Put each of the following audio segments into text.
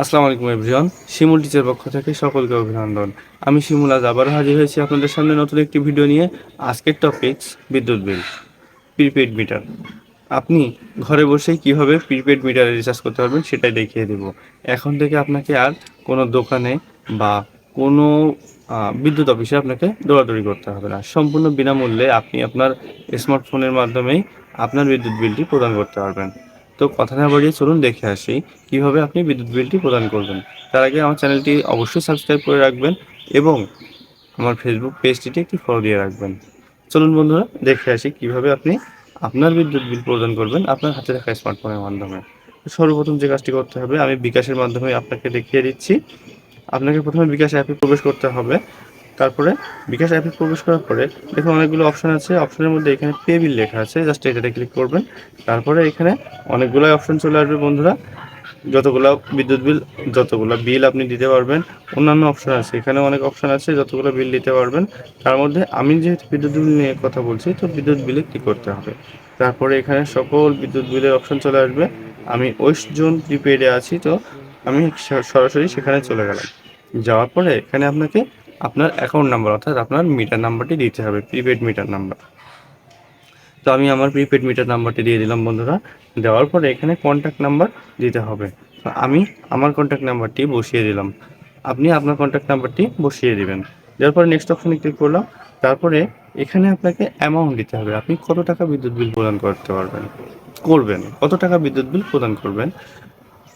আসসালামু আলাইকুম এভরিওয়ান শিমুল টিচার পক্ষ থেকে সকলকে অভিনন্দন। আমি শিমুল, আজ আবার হাজির হয়েছি আপনাদের সামনে নতুন একটি ভিডিও নিয়ে। আজকের টপিকস বিদ্যুৎ বিল প্রিপেড মিটার আপনি ঘরে বসেই কীভাবে প্রিপেড মিটারে রিচার্জ করতে পারবেন সেটাই দেখিয়ে দেব। এখন থেকে আপনাকে আর কোনো দোকানে বা কোনো বিদ্যুৎ অফিসে আপনাকে দৌড়াদৌড়ি করতে হবে না। সম্পূর্ণ বিনামূল্যে আপনি আপনার স্মার্টফোনের মাধ্যমেই আপনার বিদ্যুৎ বিলটি প্রদান করতে পারবেন। তো কথা না বাড়িয়ে চলুন দেখে আসি কীভাবে আপনি বিদ্যুৎ বিলটি প্রদান করবেন। তার আগে আমার চ্যানেলটি অবশ্যই সাবস্ক্রাইব করে রাখবেন এবং আমার ফেসবুক পেজটিতে একটি ফলো দিয়ে রাখবেন। চলুন বন্ধুরা, দেখে আসি কীভাবে আপনি আপনার বিদ্যুৎ বিল প্রদান করবেন আপনার হাতে থাকা স্মার্টফোনের মাধ্যমে। সর্বপ্রথম যে কাজটি করতে হবে, আমি বিকাশের মাধ্যমে আপনাকে দেখিয়ে দিচ্ছি। আপনাকে প্রথমে বিকাশ অ্যাপে প্রবেশ করতে হবে। তারপরে বিকাশ অ্যাপে প্রবেশ করার পরে দেখুন অনেকগুলো অপশান আছে। অপশনের মধ্যে এখানে পে বিল লেখা আছে। জাস্ট এটাতে ক্লিক করবেন। তারপরে এখানে অনেকগুলো অপশান চলে আসবে বন্ধুরা। যতগুলো বিদ্যুৎ বিল যতগুলো বিল আপনি দিতে পারবেন। অন্যান্য অপশান আছে। এখানে অনেক অপশান আছে। যতগুলো বিল দিতে পারবেন। তার মধ্যে আমি যেহেতু বিদ্যুৎ বিল নিয়ে কথা বলছি, তো বিদ্যুৎ বিলে ক্লিক করতে হবে। তারপরে এখানে সকল বিদ্যুৎ বিলের অপশন চলে আসবে। আমি ওয়েস্ট জোন প্রিপেডে আছি, তো আমি সরাসরি সেখানে চলে গেলাম। যাওয়ার পরে এখানে আপনাকে আপনার অ্যাকাউন্ট নাম্বার অর্থাৎ আপনার মিটার নাম্বারটি দিতে হবে প্রিপেড মিটার নাম্বার তো আমি আমার প্রিপেড মিটার নাম্বারটি দিয়ে দিলাম, বন্ধুরা। দেওয়ার পরে এখানে কন্ট্যাক্ট নাম্বার দিতে হবে। তো আমি আমার কন্ট্যাক্ট নাম্বারটি বসিয়ে দিলাম। আপনি আপনার কন্ট্যাক্ট নাম্বারটি বসিয়ে দিবেন। দেওয়ার পরে নেক্সট অপশনে ক্লিক করলাম। তারপরে এখানে আপনাকে অ্যামাউন্ট দিতে হবে। আপনি কত টাকা বিদ্যুৎ বিল প্রদান করতে পারবেন? করবেন। কত টাকা বিদ্যুৎ বিল প্রদান করবেন?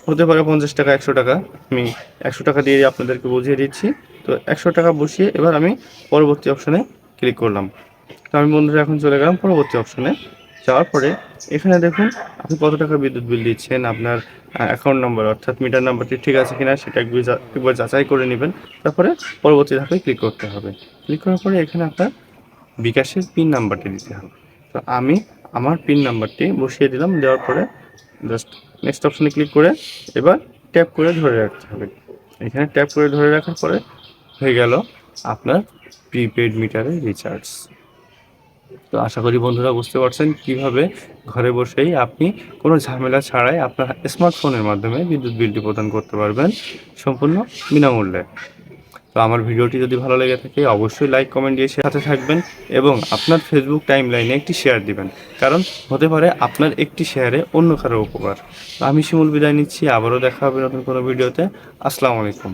হতে পারে পঞ্চাশ টাকা, একশো টাকা। আমি একশো টাকা দিয়ে আপনাদেরকে বুঝিয়ে দিচ্ছি। তো একশো টাকা বসিয়ে এবার আমি পরবর্তী অপশনে ক্লিক করলাম। তো আমি বন্ধুরা, এখন চলে গেলাম পরবর্তী অপশনে যাওয়ার পরে এখানে দেখুন, আপনি কত টাকা বিদ্যুৎ বিল দিচ্ছেন, আপনার অ্যাকাউন্ট নাম্বার অর্থাৎ মিটার নাম্বারটি ঠিক আছে কিনা সেটা একবার যাচাই করে নেবেন। তারপরে পরবর্তী ধাপে ক্লিক করতে হবে। ক্লিক করার পরে এখানে আপনার বিকাশের পিন নাম্বারটি দিতে হবে। তো আমি আমার পিন নাম্বারটি বসিয়ে দিলাম, দেওয়ার পরে জাস্ট নেক্সট অপশনে ক্লিক করে এবার ট্যাপ করে ধরে রাখতে হবে। এখানে ট্যাপ করে ধরে রাখার পরে হয়ে গেল আপনার প্রিপেড মিটারের রিচার্জ। তো আশা করি বন্ধুরা বুঝতে পারছেন কীভাবে ঘরে বসেই আপনি কোনো ঝামেলা ছাড়াই আপনার স্মার্টফোনের মাধ্যমে বিদ্যুৎ বিলটি প্রদান করতে পারবেন সম্পূর্ণ বিনামূল্যে। তো আমার ভিডিওটি যদি ভালো লেগে থাকে অবশ্যই লাইক, কমেন্ট দিয়ে সাথে থাকবেন এবং আপনার ফেসবুক টাইম লাইনে একটি শেয়ার দিবেন, কারণ হতে পারে আপনার একটি শেয়ারে অন্য কারও উপকার। আমি শিমুল বিদায় নিচ্ছি, আবারও দেখা হবে নতুন কোনো ভিডিওতে। আসসালামু আলাইকুম।